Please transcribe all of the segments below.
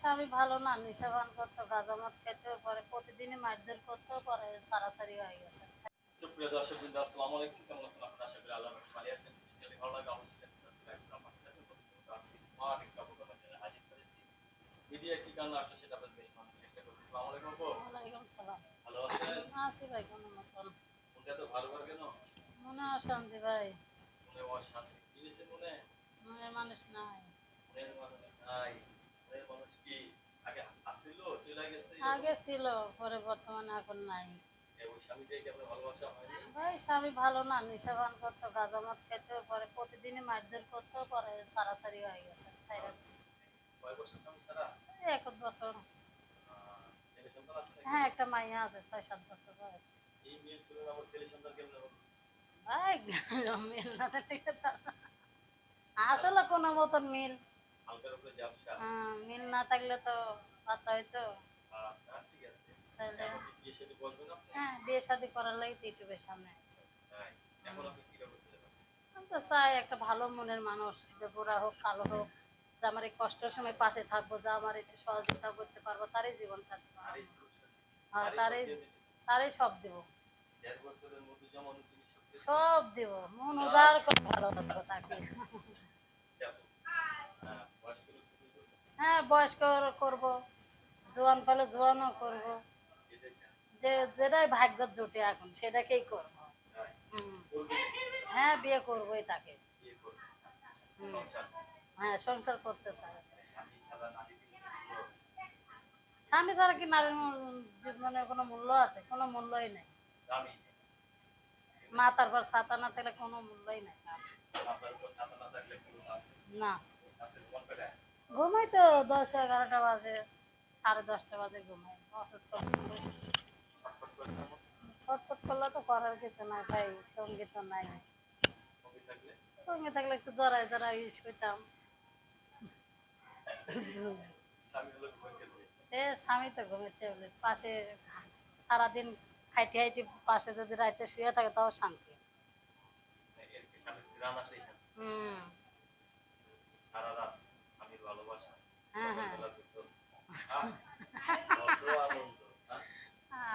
স্বামী ভালো না নেশা পান করতো গাঁজা মদ খেতে পরে প্রতিদিনই মারধর করতো পরে সারাসারি হয়ে গেছে। সুপ্রিয় দর্শক বৃন্দ আসসালামু আলাইকুম। কেমন আছেন আপনারা? আশা করি আল্লাহ ভালো আছেন। চ্যানেল ভালো লাগে অবশ্যই সাবস্ক্রাইব করে আমার সাথে আজকে স্মার্ট একটা প্রোগ্রাম হাজির করেছি ভিডিও কি কারণে আসছে সেটা আপনাদের বেশ মানার চেষ্টা করব। আসসালামু আলাইকুম আপু। ওয়ালাইকুম সালাম। ভালো আছেন? আছি ভাই কোনো মতন। মনটা তো ভালো করে কেন? মনে অশান্তি ভাই। মনে অশান্তি। কি হয়েছে মনে? মনে মানুষ নাই মনের মানুষ নাই মনের মানুষ কি আগে আসছিল চলে গেছে আগে ছিল পরে বর্তমানে এখন নাই। ভাই স্বামী ভালো না নেশা পান করতো গাঁজা মদ খেতে পরে প্রতিদিনই মারধর করতো পরে সারাসারি হয়ে গেছে ছাইরা এক বছর? হ্যাঁ একটা মাইয়া আছে ছয় সাত বছর বয়স? ভাই মিল না থেকে আসলে কোনো মতন মিল। হ্যাঁ, মিল না থাকলে তো বাচ্চা হইতো। তাহলে? হ্যাঁ বিয়ে শাদি করার লাগি তো ইউটিউবের সামনে আছে? আমি তো চাই একটা ভালো মনের মানুষ যে বুড়া হোক কালো হোক যে আমার এই কষ্টের সময় পাশে থাকব যে আমার একটু সহযোগিতা করতে পারব তারই জীবন সাথী হ্যাঁ তারই সব তারই সব দিব। সব দিব। মন উজাড় করে ভালোবাসবো তাকে। হ্যাঁ, বয়স্ক হ্যাঁ বয়স্ক করব জোয়ান পেলে জোয়ানও করব। যে যেটাই ভাগ্য জুটে এখন, সেটাকেই করব। হ্যাঁ বিয়ে করবোই তাকে। হ্যাঁ সংসার করতে চাই স্বামী ছাড়া কি নারীর জীবনে কোনো মূল্য আছে? কোনো মূল্যই নেই। দামি নেই। মাথার পর ছাতা না থাকলে কোনো মূল্যই নেই না। ঘুমাই তো দশ এগারোটা বাজে, সাড়ে দশটা বাজে ঘুমাই। অসুস্থ। করার কিছু নাই ভাই সঙ্গে তো নাই সঙ্গে থাকলে একটু জড়ায় জড়ায় ইউজ ফেলবে। এ স্বামী তো ঘুমের ট্যাবলেট পাশে সারাদিন খাইটি খাইটি পাশে যদি রাইতে শুয়ে থাকে তাও শান্তি? হুম সারা রাত স্বামীর ভালোবাসা হ্যাঁ হ্যাঁ সকালবেলা গোসল। আহ, কত আনন্দ, হ্যাঁ?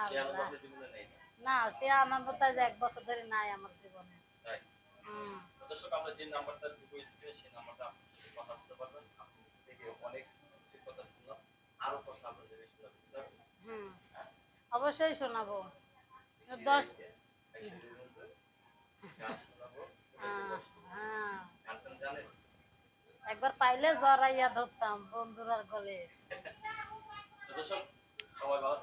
সে আনন্দ আল্লাহ। আপনার জীবনে নেই না। সে যে এক বছর ধরে নাই আমার জীবনে। তাই। হুম। তো দর্শক আমরা যে নাম্বারটা দিব স্ক্রিনে সেই নাম্বারটা কথা বলতে পারবেন। থেকে অনেক কথা শুনলাম। আরও কথা আপনাদের বেশি শুনতে পারবেন হুম। অবশ্যই শোনাবো। দশ- হ্যাঁ জানেন? একবার পাইলে জড়াইয়া ধরতাম বন্ধুরার গলে সবাই ভালো